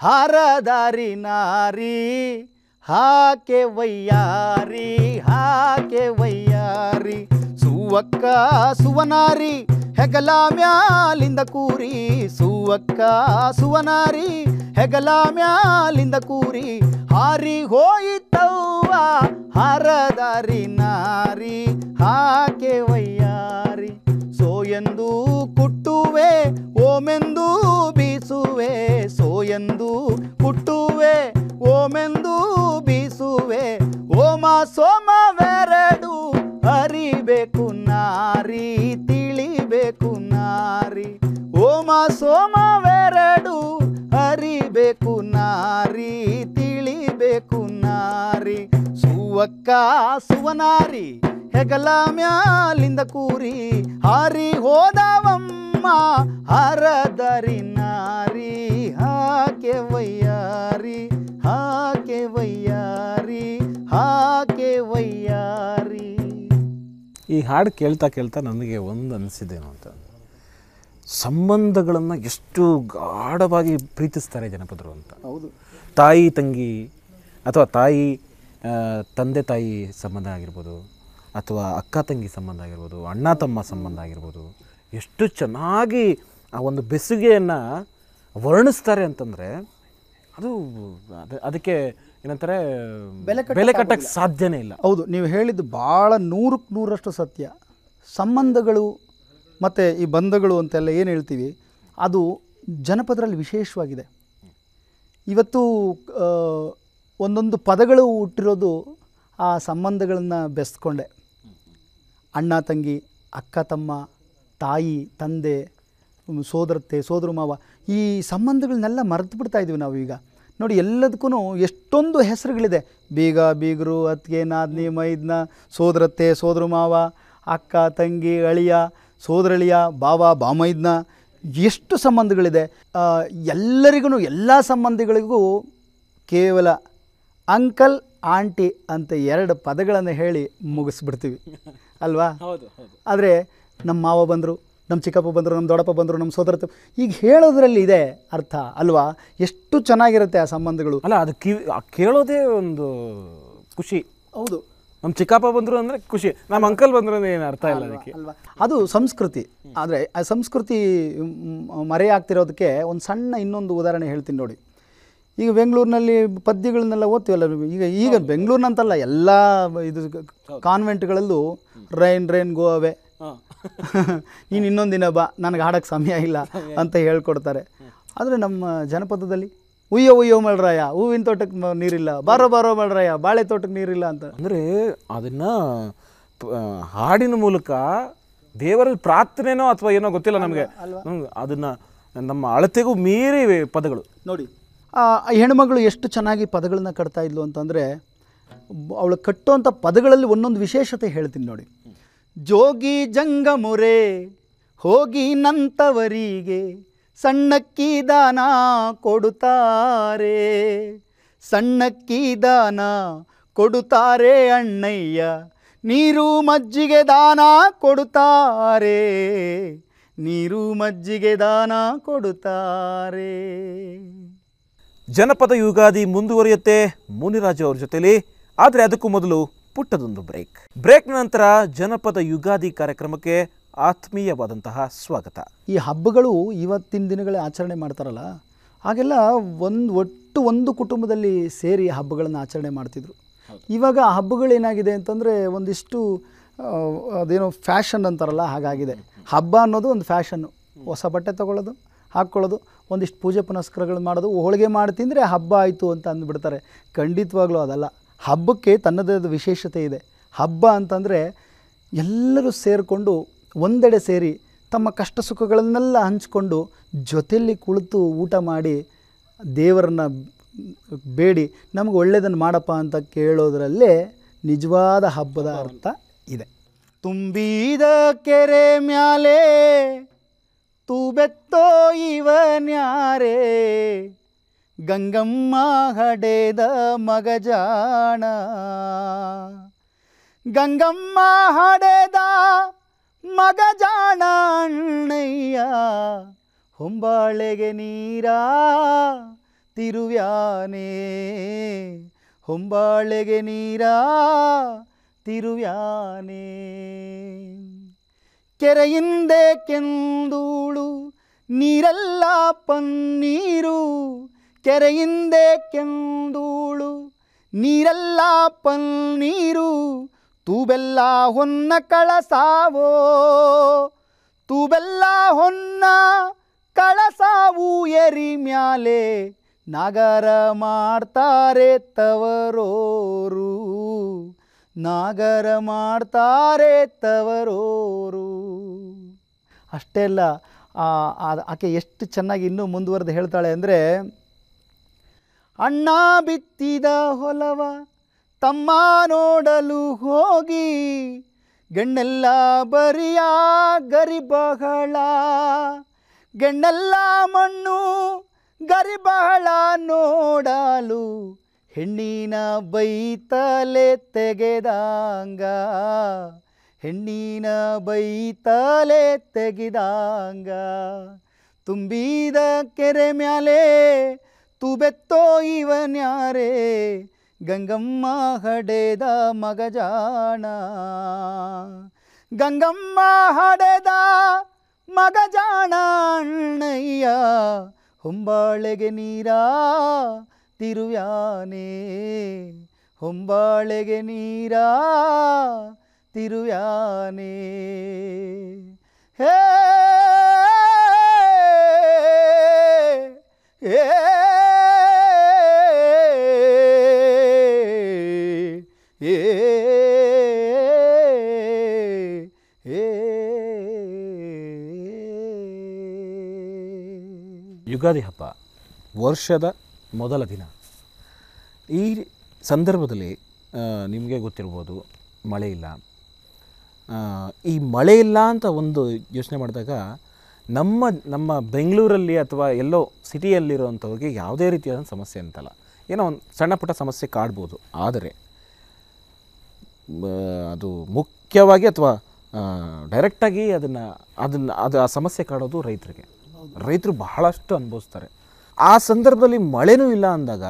ಹಾರದಾರಿ ನಾರಿ, ಹಾಕೆ ವಯ್ಯಾರಿ ಹಾಕೆ ವಯ್ಯಾರಿ. ಸುವಕ್ಕ ಸುವನಾರಿ ಹೆಗಲ ಮ್ಯಾಲಿಂದ ಕೂರಿ ಸುವಕ್ಕ ಸುವನಾರಿ ಹೆಗಲ ಮ್ಯಾಲಿಂದ ಕೂರಿ ಹಾರಿ ಹೋಯಿತವ್ವ ಹಾರದಾರಿ ನಾರಿ, ಹಾಕೆ ವಯ್ಯಾರಿ. ಸೋಯೆಂದು ಕುಟ್ಟುವೆ, ಓಮೆಂದು ಬೀಸುವೆ, ಸೋಯೆಂದು ಕುಟ್ಟುವೆ, ಓಮೆಂದು ಬೀಸುವೆ, ಓಮ ಸೋಮವೆರಡು ಅರಿಬೇಕು ನಾರಿ ತಿಳಿಬೇಕು ನಾರಿ. ಓಮ ಸೋಮವೆರಡು ಅರಿಬೇಕು ನಾರಿ, ತಿಳಿಬೇಕು ನಾರಿ. ಸುವಕ್ಕ ಸುವನಾರಿ, ಹೆಗಲ ಮ್ಯಾಲಿಂದ ಕೂರಿ. ಹಾರಿ ಹೋದವಮ್ಮ, ಹರದರಿ ನಾರಿ. ಹಾಕೆ ವಯ್ಯಾರಿ ಹಾಕೆ ವಯ್ಯಾರಿ ಹಾಕೆ ವಯ್ಯಾರಿ. ಈ ಹಾಡು ಕೇಳ್ತಾ ಕೇಳ್ತಾ ನನಗೆ ಒಂದು ಅನಿಸಿದ್ದೇನು ಅಂತ ಸಂಬಂಧಗಳನ್ನು ಎಷ್ಟು ಗಾಢವಾಗಿ ಪ್ರೀತಿಸ್ತಾರೆ ಜನಪದರು ಅಂತ. ಹೌದು. ತಾಯಿ ತಂಗಿ ಅಥವಾ ತಾಯಿ ತಂದೆ ತಾಯಿ ಸಂಬಂಧ ಆಗಿರ್ಬೋದು ಅಥವಾ ಅಕ್ಕ ತಂಗಿ ಸಂಬಂಧ ಆಗಿರ್ಬೋದು ಅಣ್ಣ ತಮ್ಮ ಸಂಬಂಧ ಆಗಿರ್ಬೋದು ಎಷ್ಟು ಚೆನ್ನಾಗಿ ಆ ಒಂದು ಬೆಸುಗೆಯನ್ನು ವರ್ಣಿಸ್ತಾರೆ ಅಂತಂದರೆ ಅದು ಅದ- ಅದಕ್ಕೆ ಏನಂತಾರೆ ಬೆಲೆ ಬೆಲೆ ಕಟ್ಟಕ್ಕೆ ಸಾಧ್ಯನೇ ಇಲ್ಲ. ಹೌದು ನೀವು ಹೇಳಿದ್ದು ಭಾಳ ನೂರಕ್ಕೆ ನೂರಷ್ಟು ಸತ್ಯ. ಸಂಬಂಧಗಳು ಮತ್ತು ಈ ಬಂಧಗಳು ಅಂತೆಲ್ಲ ಏನು ಹೇಳ್ತೀವಿ? ಅದು ಜನಪದರಲ್ಲಿ ವಿಶೇಷವಾಗಿದೆ. ಇವತ್ತು ಒಂದೊಂದು ಪದಗಳು ಹುಟ್ಟಿರೋದು ಆ ಸಂಬಂಧಗಳನ್ನು ಬೆಸ್ಕೊಂಡೆ. ಅಣ್ಣ, ತಂಗಿ, ಅಕ್ಕ, ತಮ್ಮ, ತಾಯಿ, ತಂದೆ, ಸೋದರತ್ತೆ, ಸೋದರ ಮಾವ, ಈ ಸಂಬಂಧಗಳನ್ನೆಲ್ಲ ಮರೆತು ಬಿಡ್ತಾ ಇದ್ದೀವಿ ನಾವು ಈಗ. ನೋಡಿ ಎಲ್ಲದಕ್ಕೂ ಎಷ್ಟೊಂದು ಹೆಸರುಗಳಿದೆ. ಬೀಗ, ಬೀಗರು, ಅತ್ತಿಗೆ, ನಾದ್ನಿ, ಮೈದ್ನ, ಸೋದರತ್ತೆ, ಸೋದರ ಮಾವ, ಅಕ್ಕ, ತಂಗಿ, ಅಳಿಯ ಸೋದರಳಿಯ ಬಾವ ಬಾಮೈದ್ನ ಎಷ್ಟು ಸಂಬಂಧಗಳಿದೆ? ಎಲ್ಲರಿಗೂ ಎಲ್ಲ ಸಂಬಂಧಿಗಳಿಗೂ ಕೇವಲ ಅಂಕಲ್ ಆಂಟಿ ಅಂತ ಎರಡು ಪದಗಳನ್ನು ಹೇಳಿ ಮುಗಿಸ್ಬಿಡ್ತೀವಿ. ಅಲ್ವಾ? ಹೌದು ಆದರೆ ನಮ್ಮ ಮಾವ ಬಂದರು ನಮ್ಮ ಚಿಕ್ಕಪ್ಪ ಬಂದರು ನಮ್ಮ ದೊಡ್ಡಪ್ಪ ಬಂದರು ನಮ್ಮ ಸೋದರ ಈಗ ಹೇಳೋದ್ರಲ್ಲಿ ಇದೆ ಅರ್ಥ ಅಲ್ವಾ? ಎಷ್ಟು ಚೆನ್ನಾಗಿರುತ್ತೆ ಆ ಸಂಬಂಧಗಳು? ಅಲ್ಲ ಅದು ಕೇಳೋದೇ ಒಂದು ಖುಷಿ. ಹೌದು. ನಮ್ಮ ಚಿಕ್ಕಪ್ಪ ಬಂದರು ಅಂದರೆ ಖುಷಿ. ನಮ್ಮ ಅಂಕಲ್ ಬಂದರು ಅಂದರೆ ಏನು ಅರ್ಥ ಇಲ್ಲ ಅದಕ್ಕೆ. ಅಲ್ವಾ? ಅದು ಸಂಸ್ಕೃತಿ. ಆದರೆ ಆ ಸಂಸ್ಕೃತಿ ಮರೆಯಾಗ್ತಿರೋದಕ್ಕೆ ಒಂದು ಸಣ್ಣ ಇನ್ನೊಂದು ಉದಾಹರಣೆ ಹೇಳ್ತೀನಿ ನೋಡಿ. ಈಗ ಬೆಂಗಳೂರಿನಲ್ಲಿ ಪದ್ಯಗಳನ್ನೆಲ್ಲ ಓದ್ತೀವಲ್ಲ ಈಗ ಈಗ ಬೆಂಗಳೂರಿನಂತಲ್ಲ ಎಲ್ಲ ಇದು ಕಾನ್ವೆಂಟ್ಗಳಲ್ಲೂ ರೈನ್ ರೈನ್ ಗೋ ಅವೇ. ನೀನು ಇನ್ನೊಂದು ದಿನ ಬಾ ನನಗೆ ಹಾಡೋಕ್ಕೆ ಸಮಯ ಇಲ್ಲ ಅಂತ ಹೇಳ್ಕೊಡ್ತಾರೆ. ಆದರೆ ನಮ್ಮ ಜನಪದದಲ್ಲಿ ಉಯ್ಯೋ ಉಯ್ಯೋ ಮಳ್ರಾಯ ಹೂವಿನ ತೋಟಕ್ಕೆ ನೀರಿಲ್ಲ ಬಾರೋ ಬಾರೋ ಮಳ್ರಾಯ ಬಾಳೆ ತೋಟಕ್ಕೆ ನೀರಿಲ್ಲ ಅಂತ. ಅಂದರೆ ಅದನ್ನು ಹಾಡಿನ ಮೂಲಕ ದೇವರಲ್ಲಿ ಪ್ರಾರ್ಥನೆನೋ ಅಥವಾ ಏನೋ ಗೊತ್ತಿಲ್ಲ ನಮಗೆ. ಅದನ್ನು ಅದನ್ನ ನಮ್ಮ ಅಳತೆಗೂ ಮೀರಿ ಪದಗಳು. ನೋಡಿ ಆ ಹೆಣ್ಮಗಳು ಎಷ್ಟು ಚೆನ್ನಾಗಿ ಪದಗಳನ್ನ ಕಟ್ತಾ ಇದ್ಲು ಅಂತಂದರೆ ಅವಳು ಕಟ್ಟುವಂಥ ಪದಗಳಲ್ಲಿ ಒಂದೊಂದು ವಿಶೇಷತೆ ಹೇಳ್ತೀನಿ ನೋಡಿ. ಜೋಗಿ ಜಂಗಮುರೆ ಹೋಗಿ ನಂತವರಿಗೆ ಸಣ್ಣಕ್ಕಿ ದಾನ ಕೊಡುತ್ತಾರೆ. ಸಣ್ಣಕ್ಕಿ ದಾನ ಕೊಡುತ್ತಾರೆ ಅಣ್ಣಯ್ಯ. ನೀರು ಮಜ್ಜಿಗೆ ದಾನ ಕೊಡುತ್ತಾರೆ. ನೀರು ಮಜ್ಜಿಗೆ ದಾನ ಕೊಡುತ್ತಾರೆ. ಜನಪದ ಯುಗಾದಿ ಮುಂದುವರಿಯುತ್ತೆ ಮುನಿರಾಜು ಅವ್ರ ಜೊತೆಲಿ. ಆದರೆ ಅದಕ್ಕೂ ಮೊದಲು ಪುಟ್ಟದೊಂದು ಬ್ರೇಕ್. ಬ್ರೇಕ್ ನಂತರ ಜನಪದ ಯುಗಾದಿ ಕಾರ್ಯಕ್ರಮಕ್ಕೆ ಆತ್ಮೀಯವಾದಂತಹ ಸ್ವಾಗತ. ಈ ಹಬ್ಬಗಳು ಇವತ್ತಿನ ದಿನಗಳೇ ಆಚರಣೆ ಮಾಡ್ತಾರಲ್ಲ ಹಾಗೆಲ್ಲ ಒಂದು ಒಟ್ಟು ಒಂದು ಕುಟುಂಬದಲ್ಲಿ ಸೇರಿ ಹಬ್ಬಗಳನ್ನು ಆಚರಣೆ ಮಾಡ್ತಿದ್ರು. ಇವಾಗ ಆ ಹಬ್ಬಗಳೇನಾಗಿದೆ ಅಂತಂದರೆ ಒಂದಿಷ್ಟು ಅದೇನು ಫ್ಯಾಷನ್ ಅಂತಾರಲ್ಲ ಹಾಗಾಗಿದೆ. ಹಬ್ಬ ಅನ್ನೋದು ಒಂದು ಫ್ಯಾಷನ್ನು ಹೊಸ ಬಟ್ಟೆ ತಗೊಳ್ಳೋದು ಹಾಕ್ಕೊಳ್ಳೋದು ಒಂದಿಷ್ಟು ಪೂಜೆ ಪುನಸ್ಕಾರಗಳು ಮಾಡೋದು ಹೋಳಿಗೆ ಮಾಡಿ ತಿಂದರೆ ಹಬ್ಬ ಆಯಿತು ಅಂತ ಅಂದ್ಬಿಡ್ತಾರೆ. ಖಂಡಿತವಾಗ್ಲೂ ಅದಲ್ಲ. ಹಬ್ಬಕ್ಕೆ ತನ್ನದೇ ಆದ ವಿಶೇಷತೆ ಇದೆ. ಹಬ್ಬ ಅಂತಂದರೆ ಎಲ್ಲರೂ ಸೇರಿಕೊಂಡು ಒಂದೆಡೆ ಸೇರಿ ತಮ್ಮ ಕಷ್ಟ ಸುಖಗಳನ್ನೆಲ್ಲ ಹಂಚಿಕೊಂಡು ಜೊತೆಯಲ್ಲಿ ಕುಳಿತು ಊಟ ಮಾಡಿ ದೇವರನ್ನ ಬೇಡಿ, ನಮಗೆ ಒಳ್ಳೆಯದನ್ನು ಮಾಡಪ್ಪ ಅಂತ ಕೇಳೋದರಲ್ಲೇ ನಿಜವಾದ ಹಬ್ಬದ ಅರ್ಥ ಇದೆ. ತುಂಬಿದ ಕೆರೆ ಮ್ಯಾಲೆ ತೂಬೆತ್ತೋ ಇವನ್ಯಾರೇ ಗಂಗಮ್ಮ ಹಡೆದ ಮಗಜಾಣ ಗಂಗಮ್ಮ ಹಡೆದ ಮಗಜಾಣ ಅಣ್ಣಯ್ಯ, ಹೊಂಬಾಳೆಗೆ ನೀರ ತಿರುವ್ಯಾನೆ. ಹೊಂಬಾಳೆಗೆ ನೀರ ತಿರುವ್ಯಾನೆ. ಕೆರೆಯಿಂದೆ ಕೆಂದೂಳು, ನೀರೆಲ್ಲ ಪನ್ನೀರು. ಕೆರೆಯಿಂದೆ ಕೆಂದೂಳು, ನೀರೆಲ್ಲ ಪನ್ನೀರು. ತೂಬೆಲ್ಲ ಹೊನ್ನ ಕಳಸಾವೋ? ತೂಬೆಲ್ಲ ಹೊನ್ನ ಕಳಸಾವು ಎರಿ ಮ್ಯಾಲೆ ನಾಗರ ಮಾಡ್ತಾರೆ ತವರೋರು ನಾಗರ ಮಾಡ್ತಾರೆ ತವರೋರು ಅಷ್ಟೇ ಅಲ್ಲ ಆಕೆ ಎಷ್ಟು ಚೆನ್ನಾಗಿ ಇನ್ನೂ ಮುಂದುವರೆದು ಹೇಳ್ತಾಳೆ ಅಂದರೆ, ಅಣ್ಣ ಬಿತ್ತಿದ ಹೊಲವ ತಮ್ಮ ನೋಡಲು ಹೋಗಿ, ಗಣ್ಣೆಲ್ಲ ಬರಿಯ ಗರಿಬಹಳ. ಗಣ್ಣೆಲ್ಲ ಮಣ್ಣು ಗರಿಬಹಳ ನೋಡಲು ಹೆಣ್ಣಿನ ಬೈತಲೆ ತೆಗೆದಾಂಗ. ಹೆಣ್ಣಿನ ಬೈತಲೆ ತೆಗೆದಾಂಗ. ತುಂಬಿದ ಕೆರೆ ಮ್ಯಾಲೆ ತುಬೆತ್ತೋ ಇವನ್ಯಾರೇ? ಗಂಗಮ್ಮ ಹಡೆದ ಮಗಜಾಣ ಗಂಗಮ್ಮ ಹಡೆದ ಮಗಜಾಣ ಅಣ್ಣಯ್ಯ. ಹೊಂಬಾಳೆಗೆ ನೀರ ತಿರುವ್ಯಾನೆ. ಹೊಂಬಾಳೆಗೆ ನೀರ ತಿರುವ್ಯಾನೆ. ಹೇ ಏ ಯುಗಾದಿ ಹಬ್ಬ ವರ್ಷದ ಮೊದಲ ದಿನ. ಈ ಸಂದರ್ಭದಲ್ಲಿ ನಿಮಗೆ ಗೊತ್ತಿರ್ಬೋದು, ಮಳೆ ಇಲ್ಲ. ಈ ಮಳೆ ಇಲ್ಲ ಅಂತ ಒಂದು ಯೋಚನೆ ಮಾಡಿದಾಗ, ನಮ್ಮ ನಮ್ಮ ಬೆಂಗಳೂರಲ್ಲಿ ಅಥವಾ ಎಲ್ಲೋ ಸಿಟಿಯಲ್ಲಿರುವಂಥವ್ರಿಗೆ ಯಾವುದೇ ರೀತಿಯಾದ ಸಮಸ್ಯೆ ಅಂತಲ್ಲ. ಏನೋ ಒಂದು ಸಣ್ಣ ಪುಟ್ಟ ಸಮಸ್ಯೆ ಕಾಡ್ಬೋದು. ಆದರೆ ಅದು ಮುಖ್ಯವಾಗಿ ಅಥವಾ ಡೈರೆಕ್ಟಾಗಿ ಅದನ್ನು ಅದನ್ನು, ಅದು ಆ ಸಮಸ್ಯೆ ಕಾಡೋದು ರೈತರಿಗೆ. ರೈತರು ಬಹಳಷ್ಟು ಅನುಭವಿಸ್ತಾರೆ. ಆ ಸಂದರ್ಭದಲ್ಲಿ ಮಳೆನೂ ಇಲ್ಲ ಅಂದಾಗ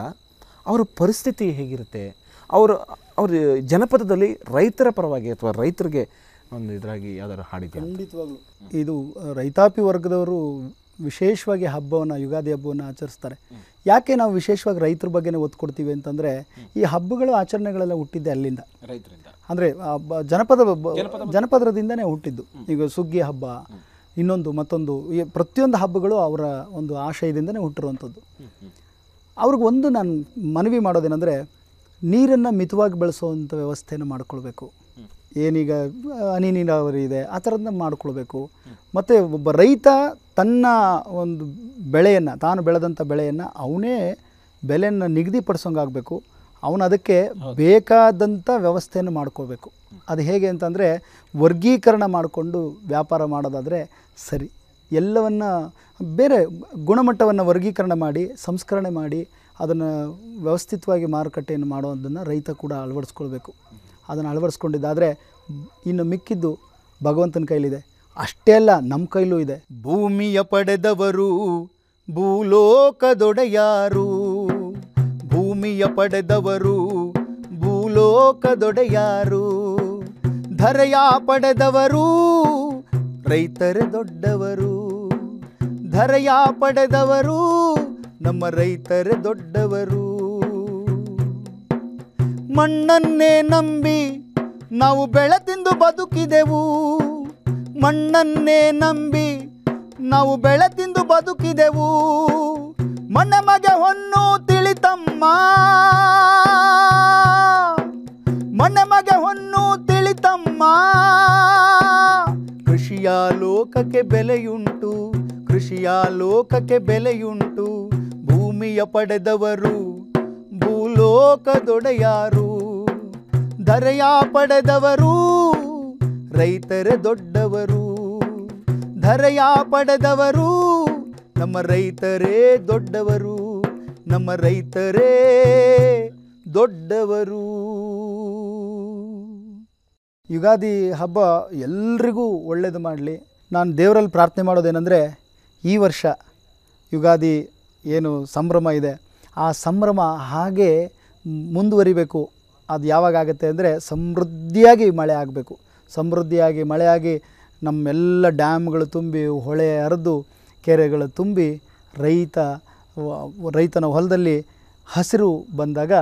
ಅವರ ಪರಿಸ್ಥಿತಿ ಹೇಗಿರುತ್ತೆ? ಅವರು ಅವ್ರ ಜನಪದದಲ್ಲಿ ರೈತರ ಪರವಾಗಿ ಅಥವಾ ರೈತರಿಗೆ ಒಂದು ಇದರಾಗಿ ಯಾವ್ದಾದ್ರು ಹಾಡಿದ್ಯಾ? ಖಂಡಿತವಾಗ್ಲು. ಇದು ರೈತಾಪಿ ವರ್ಗದವರು ವಿಶೇಷವಾಗಿ ಹಬ್ಬವನ್ನು ಯುಗಾದಿ ಹಬ್ಬವನ್ನು ಆಚರಿಸ್ತಾರೆ. ಯಾಕೆ ನಾವು ವಿಶೇಷವಾಗಿ ರೈತರ ಬಗ್ಗೆನೇ ಒತ್ತು ಕೊಡ್ತೀವಿ ಅಂತಂದರೆ ಈ ಹಬ್ಬಗಳು ಆಚರಣೆಗಳೆಲ್ಲ ಹುಟ್ಟಿದ್ದೆ ಅಲ್ಲಿಂದ. ರೈತರಿಂದ. ಅಂದರೆ ಜನಪದ ಬ- ಜನಪದರದಿಂದನೇ ಹುಟ್ಟಿದ್ದು. ಈಗ ಸುಗ್ಗಿ ಹಬ್ಬ ಇನ್ನೊಂದು ಮತ್ತೊಂದು ಈ ಪ್ರತಿಯೊಂದು ಹಬ್ಬಗಳು ಅವರ ಒಂದು ಆಶಯದಿಂದನೇ ಹುಟ್ಟಿರುವಂಥದ್ದು. ಅವ್ರಿಗೆ ಒಂದು ನಾನು ಮನವಿ ಮಾಡೋದೇನೆಂದರೆ ನೀರನ್ನು ಮಿತವಾಗಿ ಬಳಸುವಂಥ ವ್ಯವಸ್ಥೆಯನ್ನು ಮಾಡಿಕೊಳ್ಬೇಕು. ಏನೀಗ ಹನಿ ನೀರಾವರಿ ಇದೆ ಆ ಥರದನ್ನ ಮಾಡಿಕೊಳ್ಬೇಕು. ಮತ್ತು ಒಬ್ಬ ರೈತ ತನ್ನ ಒಂದು ಬೆಳೆಯನ್ನು ತಾನು ಬೆಳೆದಂಥ ಬೆಳೆಯನ್ನು ಅವನೇ ಬೆಲೆಯನ್ನು ನಿಗದಿಪಡಿಸೋಂಗಾಗಬೇಕು. ಅವನು ಅದಕ್ಕೆ ಬೇಕಾದಂಥ ವ್ಯವಸ್ಥೆಯನ್ನು ಮಾಡ್ಕೋಬೇಕು ಅದು ಹೇಗೆ ಅಂತಂದರೆ ವರ್ಗೀಕರಣ ಮಾಡಿಕೊಂಡು ವ್ಯಾಪಾರ ಮಾಡೋದಾದರೆ ಸರಿ. ಎಲ್ಲವನ್ನು ಬೇರೆ ಗುಣಮಟ್ಟವನ್ನು ವರ್ಗೀಕರಣ ಮಾಡಿ, ಸಂಸ್ಕರಣೆ ಮಾಡಿ, ಅದನ್ನು ವ್ಯವಸ್ಥಿತವಾಗಿ ಮಾರುಕಟ್ಟೆಯನ್ನು ಮಾಡೋದನ್ನು ರೈತ ಕೂಡ ಅಳವಡಿಸ್ಕೊಳ್ಬೇಕು. ಅದನ್ನು ಅಳವಡಿಸ್ಕೊಂಡಿದ್ದಾದರೆ ಇನ್ನು ಮಿಕ್ಕಿದ್ದು ಭಗವಂತನ ಕೈಲಿದೆ. ಅಷ್ಟೇ ಅಲ್ಲ ನಮ್ಮ ಕೈಲೂ ಇದೆ. ಭೂಮಿಯ ಪಡೆದವರು, ಭೂಲೋಕದೊಡೆಯಾರು. ಭೂಮಿಯ ಪಡೆದವರು, ಭೂಲೋಕದೊಡೆಯಾರು. ಧರೆಯ ಪಡೆದವರು ರೈತರೇ ದೊಡ್ಡವರು, ಧರೆಯ ಪಡೆದವರು, ನಮ್ಮ ರೈತರೇ ದೊಡ್ಡವರು. ಮಣ್ಣನ್ನೇ ನಂಬಿ ನಾವು ಬೆಳೆ ತಿಂದು ಬದುಕಿದೆವು, ಮಣ್ಣನ್ನೇ ನಂಬಿ ನಾವು ಬೆಳೆ ತಿಂದು ಬದುಕಿದೆವು. ಮಣ್ಣ ಮಗೆ ಹೊನ್ನು ತಿಳಿತಮ್ಮ ಮಣ್ಣ ಮಗೆ ಹೊನ್ನು ತಿಳಿತಮ್ಮ. ಲೋಕಕ್ಕೆ ಬೆಲೆಯುಂಟು, ಕೃಷಿಯ ಲೋಕಕ್ಕೆ ಬೆಲೆಯುಂಟು, ಭೂಮಿಯ ಪಡೆದವರು, ಭೂಲೋಕದೊಡೆಯಾರು. ಧರೆಯ ಪಡೆದವರು, ರೈತರೇ ದೊಡ್ಡವರು. ಧರೆಯ ಪಡೆದವರು, ನಮ್ಮ ರೈತರೇ ದೊಡ್ಡವರು. ನಮ್ಮ ರೈತರೇ ದೊಡ್ಡವರು. ಯುಗಾದಿ ಹಬ್ಬ ಎಲ್ರಿಗೂ ಒಳ್ಳೆಯದು ಮಾಡಲಿ. ನಾನು ದೇವರಲ್ಲಿ ಪ್ರಾರ್ಥನೆ ಮಾಡೋದೇನೆಂದರೆ ಈ ವರ್ಷ ಯುಗಾದಿ ಏನು ಸಂಭ್ರಮ ಇದೆ, ಆ ಸಂಭ್ರಮ ಹಾಗೆ ಮುಂದುವರಿಬೇಕು. ಅದು ಯಾವಾಗ ಆಗುತ್ತೆ ಅಂದರೆ ಸಮೃದ್ಧಿಯಾಗಿ ಮಳೆ ಆಗಬೇಕು. ಸಮೃದ್ಧಿಯಾಗಿ ಮಳೆಯಾಗಿ ನಮ್ಮೆಲ್ಲ ಡ್ಯಾಮ್ಗಳು ತುಂಬಿ, ಹೊಳೆ ಹರಿದು, ಕೆರೆಗಳು ತುಂಬಿ, ರೈತ ರೈತನ ಹೊಲದಲ್ಲಿ ಹಸಿರು ಬಂದಾಗ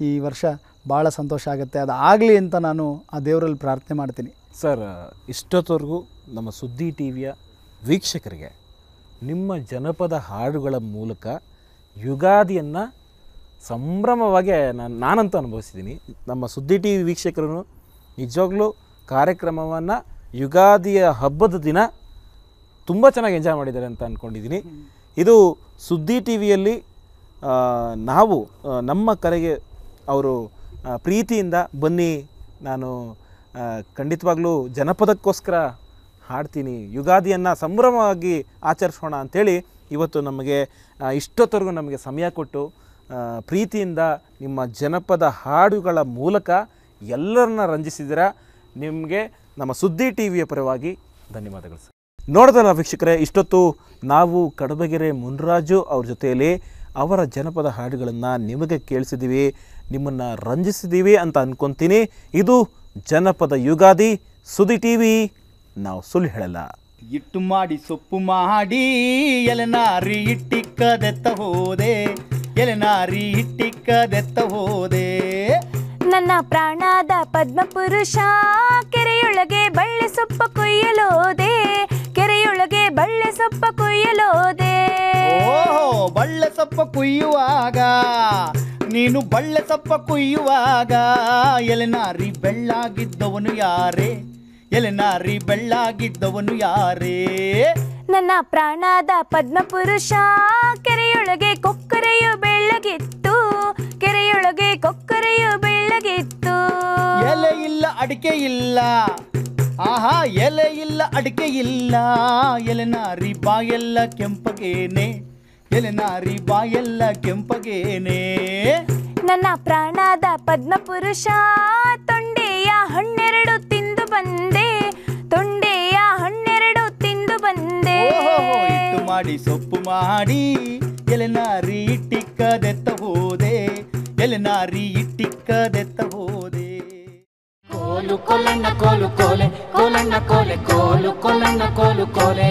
ಈ ವರ್ಷ ಭಾಳ ಸಂತೋಷ ಆಗುತ್ತೆ. ಅದು ಆಗಲಿ ಅಂತ ನಾನು ಆ ದೇವರಲ್ಲಿ ಪ್ರಾರ್ಥನೆ ಮಾಡ್ತೀನಿ. ಸರ್, ಇಷ್ಟೊತ್ತವರೆಗೂ ನಮ್ಮ ಸುದ್ದಿ ಟಿ ವಿಯ ವೀಕ್ಷಕರಿಗೆ ನಿಮ್ಮ ಜನಪದ ಹಾಡುಗಳ ಮೂಲಕ ಯುಗಾದಿಯನ್ನು ಸಂಭ್ರಮವಾಗಿ ನಾನು, ನಾನಂತೂ ಅನುಭವಿಸಿದ್ದೀನಿ. ನಮ್ಮ ಸುದ್ದಿ ಟಿ ವಿ ವೀಕ್ಷಕರು ನಿಜವಾಗ್ಲೂ ಕಾರ್ಯಕ್ರಮವನ್ನು ಯುಗಾದಿಯ ಹಬ್ಬದ ದಿನ ತುಂಬ ಚೆನ್ನಾಗಿ ಎಂಜಾಯ್ ಮಾಡಿದ್ದಾರೆ ಅಂತ ಅಂದ್ಕೊಂಡಿದ್ದೀನಿ ಇದು ಸುದ್ದಿ ಟಿ ವಿಯಲ್ಲಿ ನಾವು ನಮ್ಮ ಕರೆಗೆ ಅವರು ಪ್ರೀತಿಯಿಂದ ಬನ್ನಿ, ನಾನು ಖಂಡಿತವಾಗ್ಲೂ ಜನಪದಕ್ಕೋಸ್ಕರ ಹಾಡ್ತೀನಿ, ಯುಗಾದಿಯನ್ನು ಸಂಭ್ರಮವಾಗಿ ಆಚರಿಸೋಣ ಅಂಥೇಳಿ ಇವತ್ತು ನಮಗೆ ಇಷ್ಟೊತ್ತರೆಗೂ ನಮಗೆ ಸಮಯ ಕೊಟ್ಟು ಪ್ರೀತಿಯಿಂದ ನಿಮ್ಮ ಜನಪದ ಹಾಡುಗಳ ಮೂಲಕ ಎಲ್ಲರನ್ನ ರಂಜಿಸಿದಿರ ನಿಮಗೆ ನಮ್ಮ ಸುದ್ದಿ ಟಿ ವಿಯ ಪರವಾಗಿ ಧನ್ಯವಾದಗಳು ಸರ್. ನೋಡಿದಲ್ಲ ವೀಕ್ಷಕರೇ, ಇಷ್ಟೊತ್ತು ನಾವು ಕಡಬಗೆರೆ ಮುನ್ರಾಜು ಅವ್ರ ಜೊತೆಯಲ್ಲಿ ಅವರ ಜನಪದ ಹಾಡುಗಳನ್ನು ನಿಮಗೆ ಕೇಳಿಸಿದ್ದೀವಿ, ನಿಮ್ಮನ್ನು ರಂಜಿಸಿದ್ದೀವಿ ಅಂತ ಅಂದ್ಕೊತೀನಿ ಇದು ಜನಪದ ಯುಗಾದಿ ಸುದಿ ಟಿವಿ ನಾವು ಸುಳ್ಳು ಹೇಳಲ್ಲ. ಇಟ್ಟು ಮಾಡಿ ಸೊಪ್ಪು ಮಾಡಿ ಎಲೆನಾರಿ ಇಟ್ಟಿಕ್ಕದೆತ್ತ ಹೋದೆ ಎಲೆನಾರಿ ಇಟ್ಟಿಕ್ಕದೆತ್ತ ಹೋದೆ. ನನ್ನ ಪ್ರಾಣದ ಪದ್ಮಪುರುಷ ಕೆರೆಯೊಳಗೆ ಬಳ್ಳಿ ಸೊಪ್ಪ ಕೊಯ್ಯಲೋದೆ ಕೆರೆಯೊಳಗೆ ಬಳ್ಳಿ ಸೊಪ್ಪ ಕೊಯ್ಯಲೋದೆ. ಓಹೋ ಬಳ್ಳೆ ಸೊಪ್ಪ ಕುಯ್ಯುವಾಗ ನೀನು ಬಳ್ಳೆ ತಪ್ಪ ಕುಯ್ಯುವಾಗ ಎಲೆನಾರಿ ಬೆಳ್ಳಾಗಿದ್ದವನು ಯಾರೇ? ಎಲೆನಾರಿ ಬೆಳ್ಳಾಗಿದ್ದವನು ಯಾರೇ? ನನ್ನ ಪ್ರಾಣದ ಪದ್ಮಪುರುಷ ಕೆರೆಯೊಳಗೆ ಕೊಕ್ಕರೆಯು ಬೆಳ್ಳಗಿತ್ತು ಕೆರೆಯೊಳಗೆ ಕೊಕ್ಕರೆಯು ಬೆಳ್ಳಗಿತ್ತು. ಎಲೆ ಇಲ್ಲ ಅಡಿಕೆ ಇಲ್ಲ. ಆಹಾ ಎಲೆ ಇಲ್ಲ ಅಡಿಕೆ ಇಲ್ಲ. ಎಲೆನಾರಿ ಬಾಯೆಲ್ಲ ಕೆಂಪಗೇನೆ. ಎಲೆನಾರಿ ಬಾಯೆಲ್ಲ ಕೆಂಪಗೇನೆ. ನನ್ನ ಪ್ರಾಣದ ಪದ್ಮಪುರುಷ ತೊಂಡೆಯ ಹಣ್ಣೆರಡು ತಿಂದು ಬಂದೆ. ತೊಂಡೆಯ ಹಣ್ಣೆರಡು ತಿಂದು ಬಂದೆ. ಓಹೋ ಇಟ್ಟು ಮಾಡಿ ಸೊಪ್ಪು ಮಾಡಿ. ಎಲೆನಾರಿ ಇಟ್ಟಿಕ್ಕದೆತ್ತ ಹೋದೆ. ಎಲೆನಾರಿ ಇಟ್ಟಿಕ್ಕದೆತ್ತ ಹೋದೆ. ಕೋಲು ಕೊಲ್ಲಣ್ಣ ಕೋಲು ಕೋಲೆ ಕೋಲಣ್ಣ ಕೋಲೆ ಕೋಲು ಕೊಲ್ಲಣ್ಣ ಕೋಲು ಕೋಲೆ.